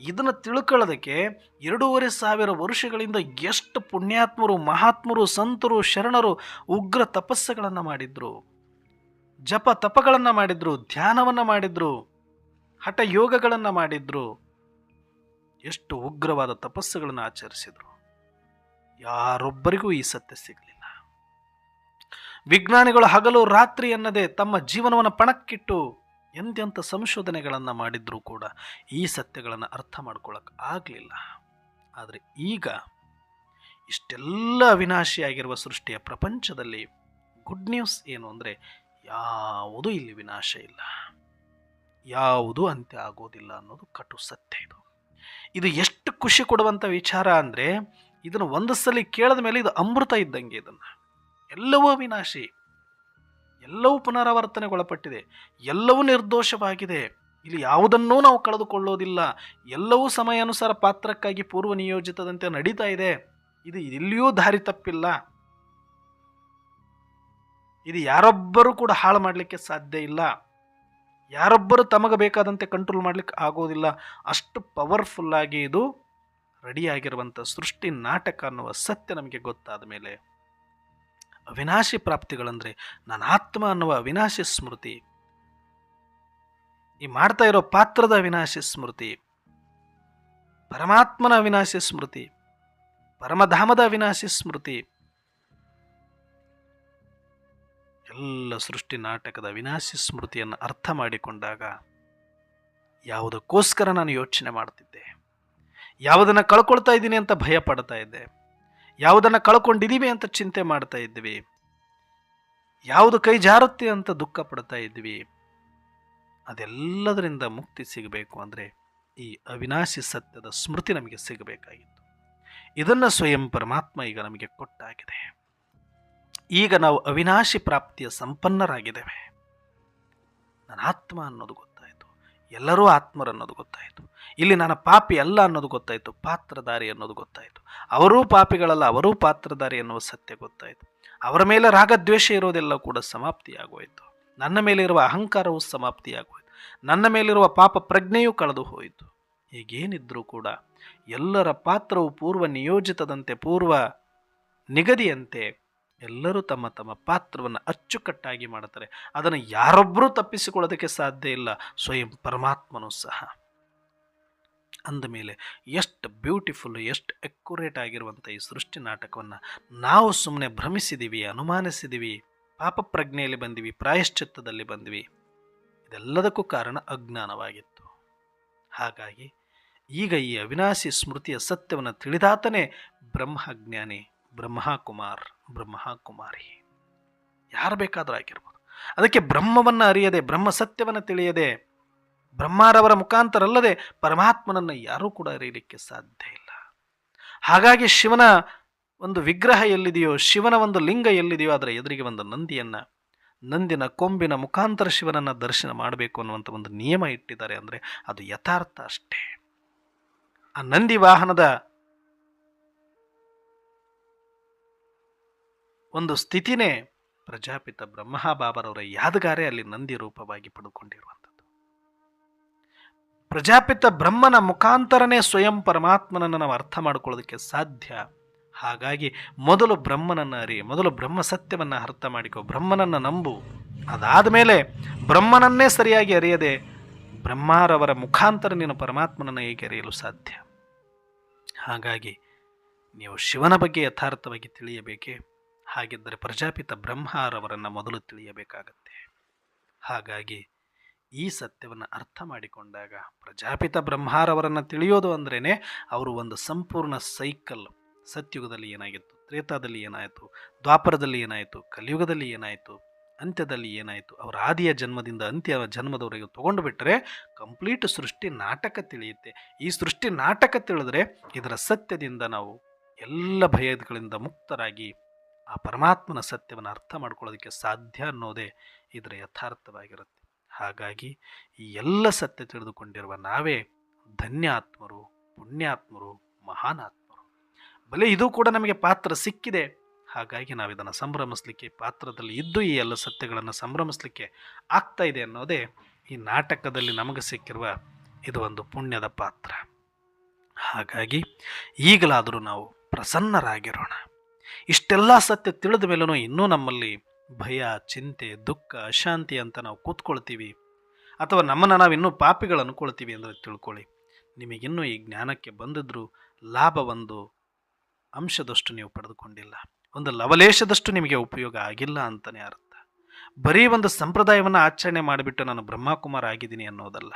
ಇದನ್ನು ತಿಳ್ಕೊಳ್ಳೋದಕ್ಕೆ ಎರಡೂವರೆ ಸಾವಿರ ವರ್ಷಗಳಿಂದ ಎಷ್ಟು ಪುಣ್ಯಾತ್ಮರು, ಮಹಾತ್ಮರು, ಸಂತರು, ಶರಣರು, ಉಗ್ರ ತಪಸ್ಸುಗಳನ್ನು ಮಾಡಿದ್ರು, ಜಪ ತಪಗಳನ್ನು ಮಾಡಿದ್ರು, ಧ್ಯಾನವನ್ನು ಮಾಡಿದ್ರು ಹಠ ಯೋಗಗಳನ್ನು ಮಾಡಿದ್ರು ಎಷ್ಟು ಉಗ್ರವಾದ ತಪಸ್ಸುಗಳನ್ನು ಆಚರಿಸಿದ್ರು. ಯಾರೊಬ್ಬರಿಗೂ ಈ ಸತ್ಯ ಸಿಗಲಿಲ್ಲ. ವಿಜ್ಞಾನಿಗಳು ಹಗಲು ರಾತ್ರಿ ಎನ್ನದೆ ತಮ್ಮ ಜೀವನವನ್ನು ಪಣಕ್ಕಿಟ್ಟು ಎಂತೆಂಥ ಸಂಶೋಧನೆಗಳನ್ನು ಮಾಡಿದ್ರೂ ಕೂಡ ಈ ಸತ್ಯಗಳನ್ನು ಅರ್ಥ ಮಾಡ್ಕೊಳ್ಳೋಕೆ ಆಗಲಿಲ್ಲ. ಆದರೆ ಈಗ ಇಷ್ಟೆಲ್ಲ ವಿನಾಶಿಯಾಗಿರುವ ಸೃಷ್ಟಿಯ ಪ್ರಪಂಚದಲ್ಲಿ ಗುಡ್ ನ್ಯೂಸ್ ಏನು ಅಂದರೆ ಯಾವುದೂ ಇಲ್ಲಿ ವಿನಾಶ ಇಲ್ಲ. ಯಾವುದೂ ಅಂತ್ಯ ಆಗೋದಿಲ್ಲ ಅನ್ನೋದು ಕಟು ಸತ್ಯ ಇದು. ಇದು ಎಷ್ಟು ಖುಷಿ ಕೊಡುವಂಥ ವಿಚಾರ ಅಂದರೆ ಇದನ್ನು ಒಂದು ಸಲ ಕೇಳಿದ ಮೇಲೆ ಇದು ಅಮೃತ ಇದ್ದಂಗೆ ಇದನ್ನು. ಎಲ್ಲವೂ ವಿನಾಶಿ ಎಲ್ಲವೂ ಪುನರಾವರ್ತನೆಗೊಳಪಟ್ಟಿದೆ. ಎಲ್ಲವೂ ನಿರ್ದೋಷವಾಗಿದೆ. ಇಲ್ಲಿ ಯಾವುದನ್ನೂ ನಾವು ಕಳೆದುಕೊಳ್ಳೋದಿಲ್ಲ. ಎಲ್ಲವೂ ಸಮಯಾನುಸಾರ ಪಾತ್ರಕ್ಕಾಗಿ ಪೂರ್ವ ನಿಯೋಜಿತದಂತೆ ನಡೀತಾ ಇದೆ. ಇದು ಇಲ್ಲಿಯೂ ದಾರಿ ತಪ್ಪಿಲ್ಲ. ಇದು ಯಾರೊಬ್ಬರೂ ಕೂಡ ಹಾಳು ಮಾಡಲಿಕ್ಕೆ ಸಾಧ್ಯ ಇಲ್ಲ. ಯಾರೊಬ್ಬರು ತಮಗೆ ಬೇಕಾದಂತೆ ಕಂಟ್ರೋಲ್ ಮಾಡಲಿಕ್ಕೆ ಆಗೋದಿಲ್ಲ. ಅಷ್ಟು ಪವರ್ಫುಲ್ಲಾಗಿ ಇದು ರೆಡಿಯಾಗಿರುವಂಥ ಸೃಷ್ಟಿ ನಾಟಕ ಅನ್ನುವ ಸತ್ಯ ನಮಗೆ ಗೊತ್ತಾದ ಮೇಲೆ ಅವಿನಾಶಿ ಪ್ರಾಪ್ತಿಗಳಂದರೆ ನನ್ನ ಆತ್ಮ ಅನ್ನುವ ಅವಿನಾಶಿ ಸ್ಮೃತಿ. ಈ ಮಾಡ್ತಾ ಇರೋ ಪಾತ್ರದ ಅವಿನಾಶಿ ಸ್ಮೃತಿ, ಪರಮಾತ್ಮನ ಅವಿನಾಶಿ ಸ್ಮೃತಿ, ಪರಮಧಾಮದ ಅವಿನಾಶಿ ಸ್ಮೃತಿ ಎಲ್ಲ ಸೃಷ್ಟಿ ನಾಟಕದ ವಿನಾಶಿ ಸ್ಮೃತಿಯನ್ನು ಅರ್ಥ ಮಾಡಿಕೊಂಡಾಗ ಯಾವುದಕ್ಕೋಸ್ಕರ ನಾನು ಯೋಚನೆ ಮಾಡ್ತಿದ್ದೆ? ಯಾವುದನ್ನು ಕಳ್ಕೊಳ್ತಾ ಇದ್ದೀನಿ ಅಂತ ಭಯ ಪಡ್ತಾ ಇದ್ದೆ? ಯಾವುದನ್ನು ಕಳ್ಕೊಂಡಿದ್ದೀವಿ ಅಂತ ಚಿಂತೆ ಮಾಡ್ತಾ ಇದ್ವಿ? ಯಾವುದು ಕೈ ಜಾರುತ್ತೆ ಅಂತ ದುಃಖ ಪಡ್ತಾ ಇದ್ವಿ? ಅದೆಲ್ಲದರಿಂದ ಮುಕ್ತಿ ಸಿಗಬೇಕು ಅಂದರೆ ಈ ಅವಿನಾಶಿ ಸತ್ಯದ ಸ್ಮೃತಿ ನಮಗೆ ಸಿಗಬೇಕಾಗಿತ್ತು. ಇದನ್ನು ಸ್ವಯಂ ಪರಮಾತ್ಮ ಈಗ ನಮಗೆ ಕೊಟ್ಟಾಗಿದೆ. ಈಗ ನಾವು ಅವಿನಾಶಿ ಪ್ರಾಪ್ತಿಯ ಸಂಪನ್ನರಾಗಿದ್ದೇವೆ. ನನ್ನ ಆತ್ಮ ಅನ್ನೋದು ಗೊತ್ತಾಯಿತು. ಎಲ್ಲರೂ ಆತ್ಮರನ್ನೋದು ಗೊತ್ತಾಯಿತು. ಇಲ್ಲಿ ನನ್ನ ಪಾಪಿ ಅಲ್ಲ ಅನ್ನೋದು ಗೊತ್ತಾಯಿತು. ಪಾತ್ರಧಾರಿ ಅನ್ನೋದು ಗೊತ್ತಾಯಿತು. ಅವರೂ ಪಾಪಿಗಳಲ್ಲ, ಅವರೂ ಪಾತ್ರಧಾರಿ ಅನ್ನುವ ಸತ್ಯ ಗೊತ್ತಾಯಿತು. ಅವರ ಮೇಲೆ ರಾಗದ್ವೇಷ ಇರೋದೆಲ್ಲ ಕೂಡ ಸಮಾಪ್ತಿಯಾಗೋಯಿತು. ನನ್ನ ಮೇಲಿರುವ ಅಹಂಕಾರವು ಸಮಾಪ್ತಿಯಾಗೋಯಿತು. ನನ್ನ ಮೇಲಿರುವ ಪಾಪ ಪ್ರಜ್ಞೆಯೂ ಕಳೆದು ಹೋಯಿತು. ಹೀಗೇನಿದ್ರೂ ಕೂಡ ಎಲ್ಲರ ಪಾತ್ರವು ಪೂರ್ವ ನಿಯೋಜಿತದಂತೆ, ಪೂರ್ವ ನಿಗದಿಯಂತೆ ಎಲ್ಲರೂ ತಮ್ಮ ತಮ್ಮ ಪಾತ್ರವನ್ನು ಅಚ್ಚುಕಟ್ಟಾಗಿ ಮಾಡ್ತಾರೆ ಅದನ್ನು ಯಾರೊಬ್ಬರೂ ತಪ್ಪಿಸಿಕೊಳ್ಳೋದಕ್ಕೆ ಸಾಧ್ಯ ಇಲ್ಲ. ಸ್ವಯಂ ಪರಮಾತ್ಮನೂ ಸಹ. ಅಂದಮೇಲೆ ಎಷ್ಟು ಬ್ಯೂಟಿಫುಲ್ ಎಷ್ಟು ಅಕ್ಯುರೇಟ್ ಆಗಿರುವಂಥ ಈ ಸೃಷ್ಟಿ ನಾಟಕವನ್ನು ನಾವು ಸುಮ್ಮನೆ ಭ್ರಮಿಸಿದ್ದೀವಿ ಅನುಮಾನಿಸಿದ್ದೀವಿ ಪಾಪ ಪ್ರಜ್ಞೆಯಲ್ಲಿ ಬಂದಿವಿ, ಪ್ರಾಯಶ್ಚಿತ್ತದಲ್ಲಿ ಬಂದ್ವಿ. ಇದೆಲ್ಲದಕ್ಕೂ ಕಾರಣ ಅಜ್ಞಾನವಾಗಿತ್ತು. ಹಾಗಾಗಿ ಈಗ ಈ ಅವಿನಾಶಿ ಸ್ಮೃತಿಯ ಸತ್ಯವನ್ನು ತಿಳಿದಾತನೇ ಬ್ರಹ್ಮಜ್ಞಾನಿ. ಬ್ರಹ್ಮಕುಮಾರ್, ಬ್ರಹ್ಮಕುಮಾರಿ. ಯಾರು ಬೇಕಾದರೂ ಆಗಿರ್ಬೋದು ಅದಕ್ಕೆ ಬ್ರಹ್ಮವನ್ನು ಅರಿಯದೆ, ಬ್ರಹ್ಮ ಸತ್ಯವನ್ನು ತಿಳಿಯದೆ, ಬ್ರಹ್ಮಾರವರ ಮುಖಾಂತರಲ್ಲದೆ ಪರಮಾತ್ಮನನ್ನು ಯಾರೂ ಕೂಡ ಅರಿಯಲಿಕ್ಕೆ ಸಾಧ್ಯ ಇಲ್ಲ. ಹಾಗಾಗಿ ಶಿವನ ಒಂದು ವಿಗ್ರಹ ಎಲ್ಲಿದೆಯೋ, ಶಿವನ ಒಂದು ಲಿಂಗ ಎಲ್ಲಿದೆಯೋ ಅದರ ಎದುರಿಗೆ ಒಂದು ನಂದಿಯನ್ನು, ನಂದಿನ ಕೊಂಬಿನ ಮುಖಾಂತರ ಶಿವನನ್ನು ದರ್ಶನ ಮಾಡಬೇಕು ಅನ್ನುವಂಥ ಒಂದು ನಿಯಮ ಇಟ್ಟಿದ್ದಾರೆ ಅಂದರೆ ಅದು ಯಥಾರ್ಥ ಅಷ್ಟೇ. ಆ ನಂದಿ ವಾಹನದ ಒಂದು ಸ್ಥಿತಿನೇ ಪ್ರಜಾಪಿತ ಬ್ರಹ್ಮಬಾಬರವರ ಯಾದಗಾರೆ ಅಲ್ಲಿ ನಂದಿ ರೂಪವಾಗಿ ಪಡ್ಕೊಂಡಿರುವಂಥದ್ದು. ಪ್ರಜಾಪಿತ ಬ್ರಹ್ಮನ ಮುಖಾಂತರನೇ ಸ್ವಯಂ ಪರಮಾತ್ಮನನ್ನು ನಾವು ಅರ್ಥ ಮಾಡಿಕೊಳ್ಳೋದಕ್ಕೆ ಸಾಧ್ಯ. ಹಾಗಾಗಿ ಮೊದಲು ಬ್ರಹ್ಮನನ್ನು ಅರಿ, ಮೊದಲು ಬ್ರಹ್ಮ ಸತ್ಯವನ್ನು ಅರ್ಥ ಮಾಡಿಕೊ, ಬ್ರಹ್ಮನನ್ನು ನಂಬು. ಅದಾದ ಮೇಲೆ ಬ್ರಹ್ಮನನ್ನೇ ಸರಿಯಾಗಿ ಅರಿಯದೆ ಬ್ರಹ್ಮಾರವರ ಮುಖಾಂತರ ನೀನು ಪರಮಾತ್ಮನನ್ನು ಹೇಗೆ ಅರಿಯಲು ಸಾಧ್ಯ? ಹಾಗಾಗಿ ನೀವು ಶಿವನ ಬಗ್ಗೆ ಯಥಾರ್ಥವಾಗಿ ತಿಳಿಯಬೇಕೇ? ಹಾಗಿದ್ದರೆ ಪ್ರಜಾಪಿತ ಬ್ರಹ್ಮಾರವರನ್ನು ಮೊದಲು ತಿಳಿಯಬೇಕಾಗತ್ತೆ. ಹಾಗಾಗಿ ಈ ಸತ್ಯವನ್ನು ಅರ್ಥ ಮಾಡಿಕೊಂಡಾಗ ಪ್ರಜಾಪಿತ ಬ್ರಹ್ಮಾರವರನ್ನು ತಿಳಿಯೋದು ಅಂದ್ರೇ ಅವರು ಒಂದು ಸಂಪೂರ್ಣ ಸೈಕಲ್. ಸತ್ಯುಗದಲ್ಲಿ ಏನಾಗಿತ್ತು ತ್ರೇತಾದಲ್ಲಿ ಏನಾಯಿತು? ದ್ವಾಪರದಲ್ಲಿ ಏನಾಯಿತು? ಕಲಿಯುಗದಲ್ಲಿ ಏನಾಯಿತು? ಅಂತ್ಯದಲ್ಲಿ ಏನಾಯಿತು? ಅವರ ಆದಿಯ ಜನ್ಮದಿಂದ ಅಂತ್ಯ ಜನ್ಮದವರೆಗೆ ತೊಗೊಂಡು ಬಿಟ್ಟರೆ ಕಂಪ್ಲೀಟ್ ಸೃಷ್ಟಿ ನಾಟಕ ತಿಳಿಯುತ್ತೆ. ಈ ಸೃಷ್ಟಿ ನಾಟಕ ತಿಳಿದ್ರೆ ಇದರ ಸತ್ಯದಿಂದ ನಾವು ಎಲ್ಲ ಭಯಗಳಿಂದ ಮುಕ್ತರಾಗಿ ಆ ಪರಮಾತ್ಮನ ಸತ್ಯವನ್ನು ಅರ್ಥ ಮಾಡ್ಕೊಳ್ಳೋದಕ್ಕೆ ಸಾಧ್ಯ ಅನ್ನೋದೇ ಇದರ ಯಥಾರ್ಥವಾಗಿರುತ್ತೆ. ಹಾಗಾಗಿ ಈ ಎಲ್ಲ ಸತ್ಯ ತಿಳಿದುಕೊಂಡಿರುವ ನಾವೇ ಧನ್ಯಾತ್ಮರು, ಪುಣ್ಯಾತ್ಮರು, ಮಹಾನಾತ್ಮರು. ಬಲೆ ಇದು ಕೂಡ ನಮಗೆ ಪಾತ್ರ ಸಿಕ್ಕಿದೆ. ಹಾಗಾಗಿ ನಾವು ಇದನ್ನು ಸಂಭ್ರಮಿಸಲಿಕ್ಕೆ, ಪಾತ್ರದಲ್ಲಿ ಇದ್ದು ಈ ಎಲ್ಲ ಸತ್ಯಗಳನ್ನು ಸಂಭ್ರಮಿಸಲಿಕ್ಕೆ ಆಗ್ತಾ ಇದೆ ಅನ್ನೋದೇ ಈ ನಾಟಕದಲ್ಲಿ ನಮಗೆ ಸಿಕ್ಕಿರುವ ಇದು ಒಂದು ಪುಣ್ಯದ ಪಾತ್ರ. ಹಾಗಾಗಿ ಈಗಲಾದರೂ ನಾವು ಪ್ರಸನ್ನರಾಗಿರೋಣ. ಇಷ್ಟೆಲ್ಲ ಸತ್ಯ ತಿಳಿದ ಮೇಲೂ ಇನ್ನೂ ನಮ್ಮಲ್ಲಿ ಭಯ, ಚಿಂತೆ, ದುಃಖ, ಅಶಾಂತಿ ಅಂತ ನಾವು ಕೂತ್ಕೊಳ್ತೀವಿ. ಅಥವಾ ನಮ್ಮನ್ನು ನಾವು ಇನ್ನೂ ಪಾಪಿಗಳು ಅನ್ಕೊಳ್ತೀವಿ ಅಂದರೆ ತಿಳ್ಕೊಳ್ಳಿ. ನಿಮಗಿನ್ನೂ ಈ ಜ್ಞಾನಕ್ಕೆ ಬಂದಿದ್ದರೂ ಲಾಭ ಒಂದು ಅಂಶದಷ್ಟು ನೀವು ಪಡೆದುಕೊಂಡಿಲ್ಲ. ಒಂದು ಲವಲೇಶದಷ್ಟು ನಿಮಗೆ ಉಪಯೋಗ ಆಗಿಲ್ಲ ಅಂತಲೇ ಅರ್ಥ. ಬರೀ ಒಂದು ಸಂಪ್ರದಾಯವನ್ನು ಆಚರಣೆ ಮಾಡಿಬಿಟ್ಟು ನಾನು ಬ್ರಹ್ಮಕುಮಾರ ಆಗಿದ್ದೀನಿ ಅನ್ನೋದಲ್ಲ.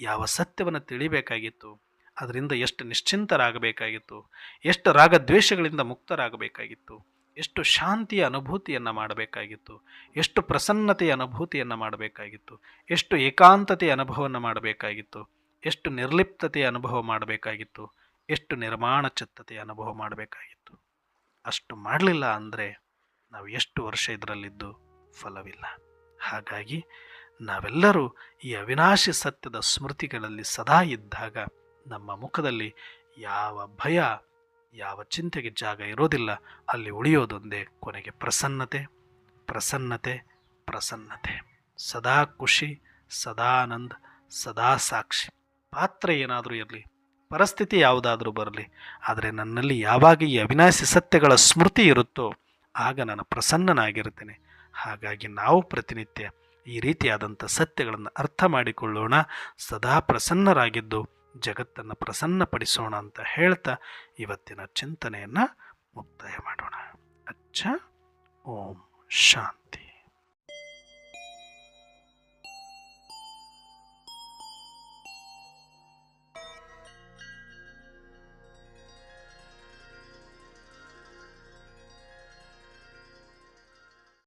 ಯಾವ ಸತ್ಯವನ್ನು ತಿಳಿಬೇಕಾಗಿತ್ತು? ಅದರಿಂದ ಎಷ್ಟು ನಿಶ್ಚಿಂತರಾಗಬೇಕಾಗಿತ್ತು, ಎಷ್ಟು ರಾಗದ್ವೇಷಗಳಿಂದ ಮುಕ್ತರಾಗಬೇಕಾಗಿತ್ತು, ಎಷ್ಟು ಶಾಂತಿಯ ಅನುಭೂತಿಯನ್ನು ಮಾಡಬೇಕಾಗಿತ್ತು, ಎಷ್ಟು ಪ್ರಸನ್ನತೆಯ ಅನುಭೂತಿಯನ್ನು ಮಾಡಬೇಕಾಗಿತ್ತು, ಎಷ್ಟು ಏಕಾಂತತೆಯ ಅನುಭವವನ್ನು ಮಾಡಬೇಕಾಗಿತ್ತು, ಎಷ್ಟು ನಿರ್ಲಿಪ್ತತೆಯ ಅನುಭವ ಮಾಡಬೇಕಾಗಿತ್ತು, ಎಷ್ಟು ನಿರ್ಮಾಣ ಚಿತ್ತತೆಯ ಅನುಭವ ಮಾಡಬೇಕಾಗಿತ್ತು. ಅಷ್ಟು ಮಾಡಲಿಲ್ಲ ಅಂದರೆ ನಾವು ಎಷ್ಟು ವರ್ಷ ಇದರಲ್ಲಿದ್ದು ಫಲವಿಲ್ಲ. ಹಾಗಾಗಿ ನಾವೆಲ್ಲರೂ ಈ ಅವಿನಾಶಿ ಸತ್ಯದ ಸ್ಮೃತಿಗಳಲ್ಲಿ ಸದಾ ಇದ್ದಾಗ ನಮ್ಮ ಮುಖದಲ್ಲಿ ಯಾವ ಭಯ, ಯಾವ ಚಿಂತೆಗೆ ಜಾಗ ಇರೋದಿಲ್ಲ. ಅಲ್ಲಿ ಉಳಿಯೋದೊಂದೇ ಕೊನೆಗೆ ಪ್ರಸನ್ನತೆ ಪ್ರಸನ್ನತೆ ಪ್ರಸನ್ನತೆ. ಸದಾ ಖುಷಿ, ಸದಾ ಆನಂದ, ಸದಾ ಸಾಕ್ಷಿ. ಪಾತ್ರ ಏನಾದರೂ ಇರಲಿ, ಪರಿಸ್ಥಿತಿ ಯಾವುದಾದರೂ ಬರಲಿ, ಆದರೆ ನನ್ನಲ್ಲಿ ಯಾವಾಗ ಈ ಅವಿನಾಶಿ ಸತ್ಯಗಳ ಸ್ಮೃತಿ ಇರುತ್ತೋ, ಆಗ ನಾನು ಪ್ರಸನ್ನನಾಗಿರ್ತೇನೆ ಹಾಗಾಗಿ ನಾವು ಪ್ರತಿನಿತ್ಯ ಈ ರೀತಿಯಾದಂಥ ಸತ್ಯಗಳನ್ನು ಅರ್ಥ ಮಾಡಿಕೊಳ್ಳೋಣ. ಸದಾ ಪ್ರಸನ್ನರಾಗಿದ್ದು ಜಗತ್ತನ್ನು ಪ್ರಸನ್ನಪಡಿಸೋಣ ಅಂತ ಹೇಳ್ತಾ ಇವತ್ತಿನ ಚಿಂತನೆಯನ್ನು ಮುಕ್ತಾಯ ಮಾಡೋಣ. ಅಚ್ಚ ಓಂ ಶಾಂತಿ.